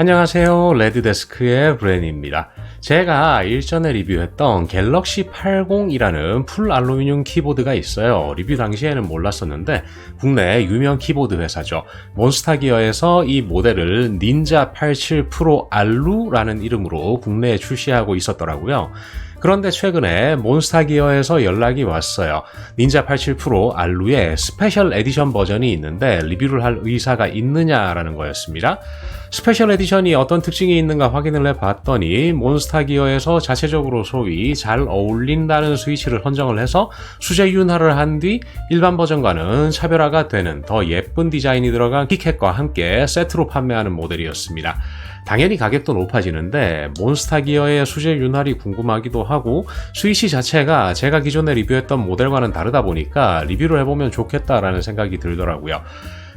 안녕하세요. 레드데스크의 브랜입니다. 제가 일전에 리뷰했던 갤럭시 80이라는 풀 알루미늄 키보드가 있어요. 리뷰 당시에는 몰랐었는데 국내 유명 키보드 회사죠. 몬스타기어에서 이 모델을 닌자 87 프로 알루라는 이름으로 국내에 출시하고 있었더라고요. 그런데 최근에 몬스타기어에서 연락이 왔어요. 닌자 87 프로 알루의 스페셜 에디션 버전이 있는데 리뷰를 할 의사가 있느냐라는 거였습니다. 스페셜 에디션이 어떤 특징이 있는가 확인을 해봤더니 몬스타기어에서 자체적으로 소위 잘 어울린다는 스위치를 선정을 해서 수제 윤활을 한뒤 일반 버전과는 차별화가 되는 더 예쁜 디자인이 들어간 키캣과 함께 세트로 판매하는 모델이었습니다. 당연히 가격도 높아지는데 몬스타 기어의 수제 윤활이 궁금하기도 하고 스위치 자체가 제가 기존에 리뷰했던 모델과는 다르다 보니까 리뷰를 해보면 좋겠다라는 생각이 들더라고요.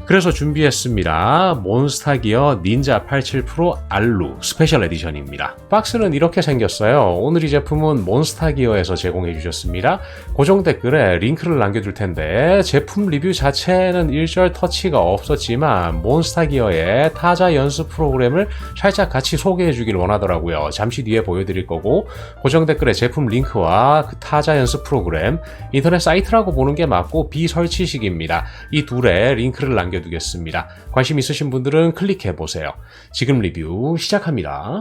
그래서 준비했습니다. 몬스타기어 닌자 87 프로 알루 스페셜 에디션입니다. 박스는 이렇게 생겼어요. 오늘 이 제품은 몬스타기어에서 제공해 주셨습니다. 고정 댓글에 링크를 남겨둘 텐데 제품 리뷰 자체는 일절 터치가 없었지만 몬스타기어의 타자 연습 프로그램을 살짝 같이 소개해 주길 원하더라고요. 잠시 뒤에 보여드릴 거고 고정 댓글에 제품 링크와 그 타자 연습 프로그램 인터넷 사이트라고 보는 게 맞고 비설치식입니다. 이 둘에 링크를 남겨 남겨두겠습니다. 관심 있으신 분들은 클릭해 보세요. 지금 리뷰 시작합니다.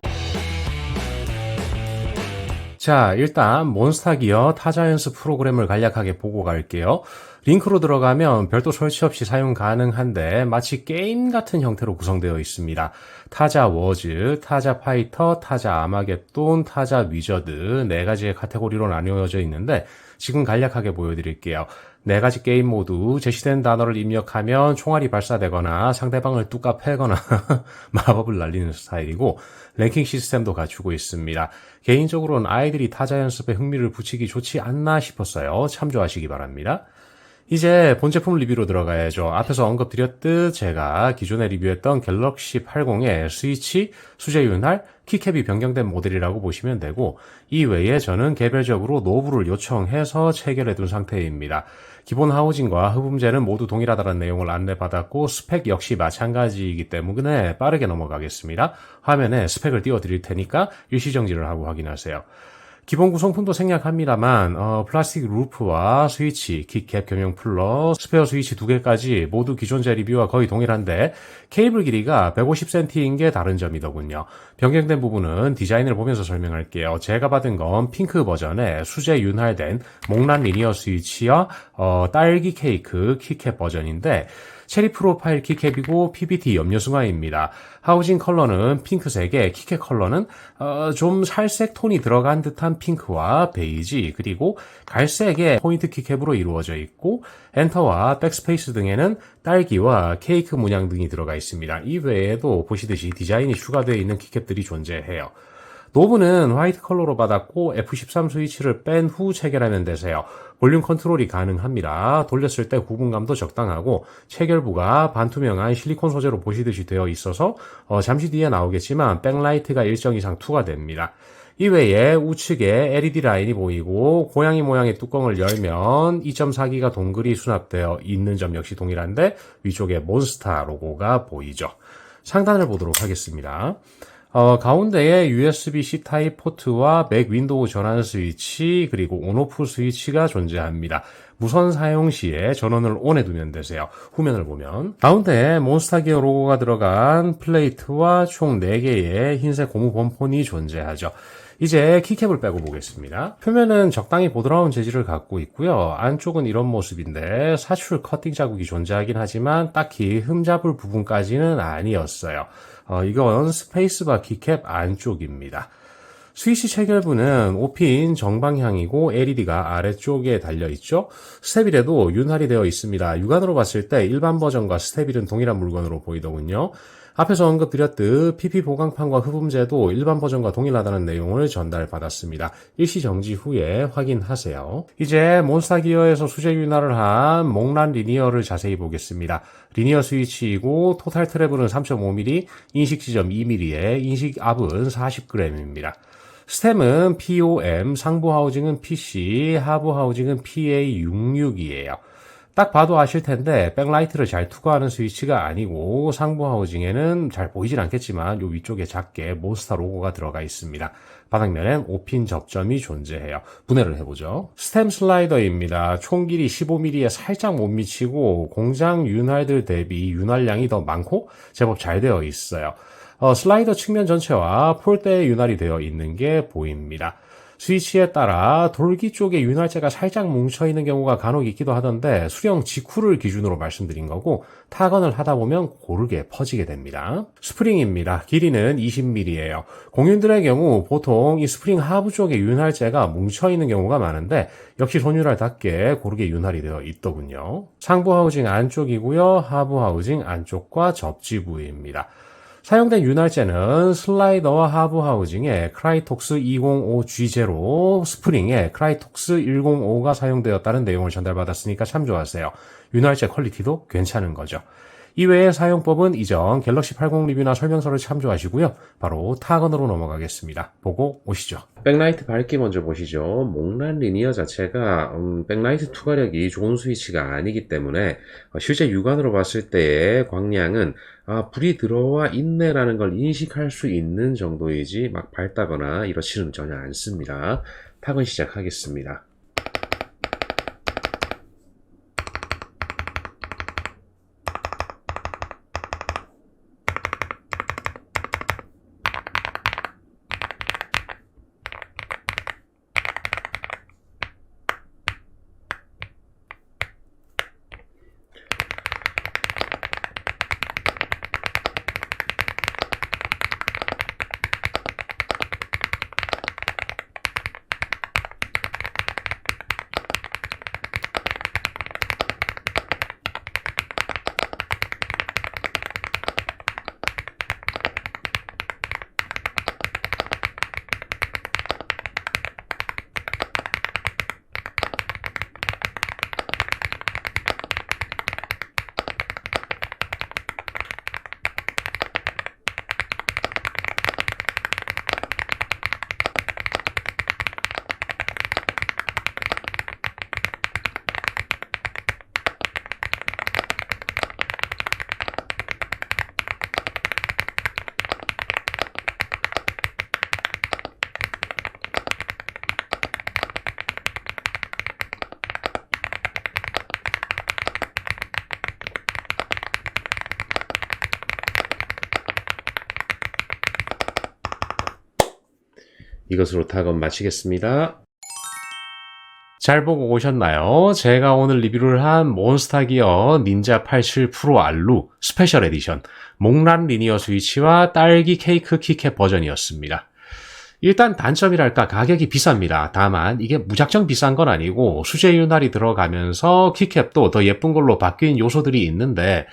자, 일단 몬스타 기어 타자 연습 프로그램을 간략하게 보고 갈게요. 링크로 들어가면 별도 설치 없이 사용 가능한데 마치 게임 같은 형태로 구성되어 있습니다. 타자 워즈, 타자 파이터, 타자 아마겟돈, 타자 위저드 네 가지의 카테고리로 나뉘어져 있는데 지금 간략하게 보여드릴게요. 네 가지 게임 모두 제시된 단어를 입력하면 총알이 발사되거나 상대방을 뚜까 패거나 마법을 날리는 스타일이고 랭킹 시스템도 갖추고 있습니다. 개인적으로는 아이들이 타자 연습에 흥미를 붙이기 좋지 않나 싶었어요. 참조하시기 바랍니다. 이제 본 제품 리뷰로 들어가야죠. 앞에서 언급드렸듯 제가 기존에 리뷰했던 갤럭시 80의 스위치, 수제 윤활, 키캡이 변경된 모델이라고 보시면 되고 이 외에 저는 개별적으로 노브를 요청해서 체결해 둔 상태입니다. 기본 하우징과 흡음재는 모두 동일하다는 내용을 안내받았고 스펙 역시 마찬가지이기 때문에 빠르게 넘어가겠습니다. 화면에 스펙을 띄워 드릴 테니까 일시정지를 하고 확인하세요. 기본 구성품도 생략합니다만 어, 플라스틱 루프와 스위치, 킥캡 겸용 플러, 스페어 스위치 두 개까지 모두 기존 제 리뷰와 거의 동일한데 케이블 길이가 150cm인 게 다른 점이더군요. 변경된 부분은 디자인을 보면서 설명할게요. 제가 받은 건 핑크 버전의 수제 윤활된 목란 리니어 스위치와 어, 딸기 케이크 키캡 버전인데 체리 프로파일 키캡이고 PBT 염료승화입니다. 하우징 컬러는 핑크색에 키캡 컬러는 어, 좀 살색 톤이 들어간 듯한 핑크와 베이지 그리고 갈색의 포인트 키캡으로 이루어져 있고 엔터와 백스페이스 등에는 딸기와 케이크 문양 등이 들어가 있습니다. 이 외에도 보시듯이 디자인이 추가되어 있는 키캡들이 존재해요. 노브는 화이트 컬러로 받았고 F13 스위치를 뺀 후 체결하면 되세요. 볼륨 컨트롤이 가능합니다. 돌렸을 때 구분감도 적당하고 체결부가 반투명한 실리콘 소재로 보시듯이 되어 있어서 어, 잠시 뒤에 나오겠지만 백라이트가 일정 이상 투과됩니다. 이외에 우측에 LED 라인이 보이고 고양이 모양의 뚜껑을 열면 2.4기가 동글이 수납되어 있는 점 역시 동일한데 위쪽에 몬스타 로고가 보이죠. 상단을 보도록 하겠습니다. 어, 가운데에 USB-C 타입 포트와 맥 윈도우 전환 스위치 그리고 온오프 스위치가 존재합니다. 무선 사용 시에 전원을 ON에 두면 되세요. 후면을 보면 가운데에 몬스타 기어 로고가 들어간 플레이트와 총 4개의 흰색 고무 본폰이 존재하죠. 이제 키캡을 빼고 보겠습니다. 표면은 적당히 보드라운 재질을 갖고 있고요. 안쪽은 이런 모습인데 사출 커팅 자국이 존재하긴 하지만 딱히 흠잡을 부분까지는 아니었어요. 어, 이건 스페이스바 키캡 안쪽입니다. 스위치 체결부는 5핀 정방향이고 LED가 아래쪽에 달려있죠. 스테빌에도 윤활이 되어 있습니다. 육안으로 봤을 때 일반 버전과 스테빌은 동일한 물건으로 보이더군요. 앞에서 언급드렸듯 PP 보강판과 흡음재도 일반 버전과 동일하다는 내용을 전달받았습니다. 일시 정지 후에 확인하세요. 이제 몬스타 기어에서 수제 윤활을 한 몽란 리니어를 자세히 보겠습니다. 리니어 스위치이고 토탈 트래블은 3.5mm, 인식 지점 2mm에 인식 압은 40g입니다. 스템은 POM, 상부 하우징은 PC, 하부 하우징은 PA66이에요. 딱 봐도 아실 텐데 백라이트를 잘 투과하는 스위치가 아니고 상부 하우징에는 잘 보이진 않겠지만 요 위쪽에 작게 몬스터 로고가 들어가 있습니다. 바닥면엔 5핀 접점이 존재해요. 분해를 해보죠. 스템 슬라이더입니다. 총 길이 15mm에 살짝 못 미치고 공장 윤활들 대비 윤활량이 더 많고 제법 잘 되어 있어요. 어, 슬라이더 측면 전체와 폴대에 윤활이 되어 있는 게 보입니다. 스위치에 따라 돌기 쪽에 윤활제가 살짝 뭉쳐있는 경우가 간혹 있기도 하던데 수령 직후를 기준으로 말씀드린 거고 타건을 하다 보면 고르게 퍼지게 됩니다. 스프링입니다. 길이는 20mm예요. 공윤들의 경우 보통 이 스프링 하부 쪽에 윤활제가 뭉쳐있는 경우가 많은데 역시 손윤활답게 고르게 윤활이 되어 있더군요. 상부 하우징 안쪽이고요. 하부 하우징 안쪽과 접지 부위입니다. 사용된 윤활제는 슬라이더와 하부 하우징에 크라이톡스 205G0 스프링에 크라이톡스 105가 사용되었다는 내용을 전달받았으니까 참조하세요. 윤활제 퀄리티도 괜찮은 거죠. 이외의 사용법은 이전 갤럭시 80 리뷰나 설명서를 참조하시고요. 바로 타건으로 넘어가겠습니다. 보고 오시죠. 백라이트 밝기 먼저 보시죠. 몽란 리니어 자체가 음, 백라이트 투과력이 좋은 스위치가 아니기 때문에 어, 실제 육안으로 봤을 때의 광량은 아, 불이 들어와 있네라는 걸 인식할 수 있는 정도이지 막 밝다거나 이렇지는 전혀 않습니다. 타건 시작하겠습니다. 이것으로 타건 마치겠습니다. 잘 보고 오셨나요? 제가 오늘 리뷰를 한 몬스타 기어 닌자 87 프로 알루 스페셜 에디션 몽란 리니어 스위치와 딸기 케이크 키캡 버전이었습니다. 일단 단점이랄까 가격이 비쌉니다. 다만 이게 무작정 비싼 건 아니고 수제 윤활이 들어가면서 키캡도 더 예쁜 걸로 바뀐 요소들이 있는데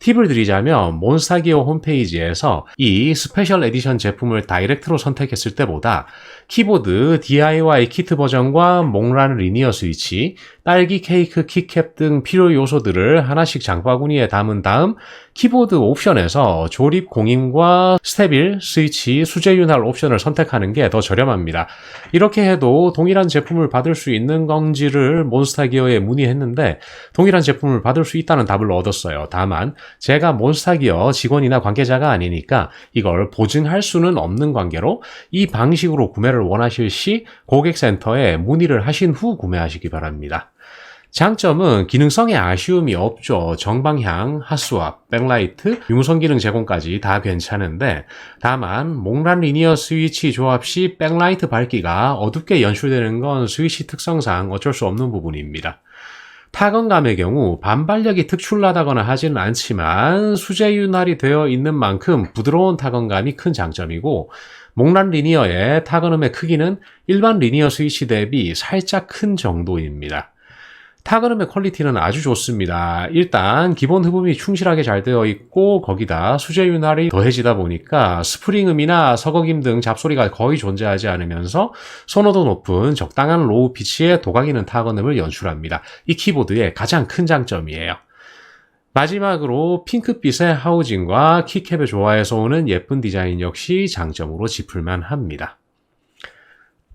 팁을 드리자면 몬스타기어 홈페이지에서 이 스페셜 에디션 제품을 다이렉트로 선택했을 때보다 키보드 DIY 키트 버전과 몽란 리니어 스위치, 딸기 케이크 키캡 등 필요 요소들을 하나씩 장바구니에 담은 다음 키보드 옵션에서 조립 공임과 스테빌, 스위치, 수제 윤활 옵션을 선택하는 게 더 저렴합니다. 이렇게 해도 동일한 제품을 받을 수 있는 건지를 몬스타기어에 문의했는데 동일한 제품을 받을 수 있다는 답을 얻었어요. 다만 제가 몬스타기어 직원이나 관계자가 아니니까 이걸 보증할 수는 없는 관계로 이 방식으로 구매를 원하실 시 고객센터에 문의를 하신 후 구매하시기 바랍니다. 장점은 기능성에 아쉬움이 없죠. 정방향, 핫스왑, 백라이트, 융성 기능 제공까지 다 괜찮은데 다만 몽란 리니어 스위치 조합 시 백라이트 밝기가 어둡게 연출되는 건 스위치 특성상 어쩔 수 없는 부분입니다. 타건감의 경우 반발력이 특출나다거나 하지는 않지만 수제 윤활이 되어 있는 만큼 부드러운 타건감이 큰 장점이고 몽란 리니어의 타건음의 크기는 일반 리니어 스위치 대비 살짝 큰 정도입니다. 타그름의 퀄리티는 아주 좋습니다. 일단 기본 흡음이 충실하게 잘 되어 있고 거기다 수제 윤활이 더해지다 보니까 스프링음이나 서거김 등 잡소리가 거의 존재하지 않으면서 선호도 높은 적당한 로우 피치의 도각이는 타건음을 연출합니다. 이 키보드의 가장 큰 장점이에요. 마지막으로 핑크빛의 하우징과 키캡의 조화에서 오는 예쁜 디자인 역시 장점으로 짚을만 합니다.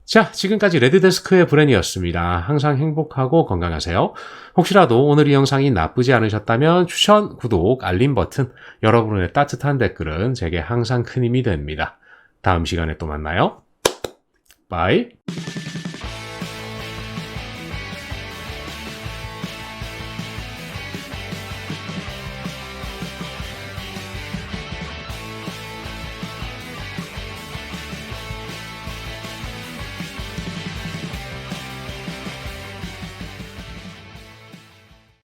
자, 지금까지 레드데스크의 브랜이었습니다. 항상 행복하고 건강하세요. 혹시라도 오늘 이 영상이 나쁘지 않으셨다면 추천, 구독, 알림 버튼, 여러분의 따뜻한 댓글은 제게 항상 큰 힘이 됩니다. 다음 시간에 또 만나요. 바이.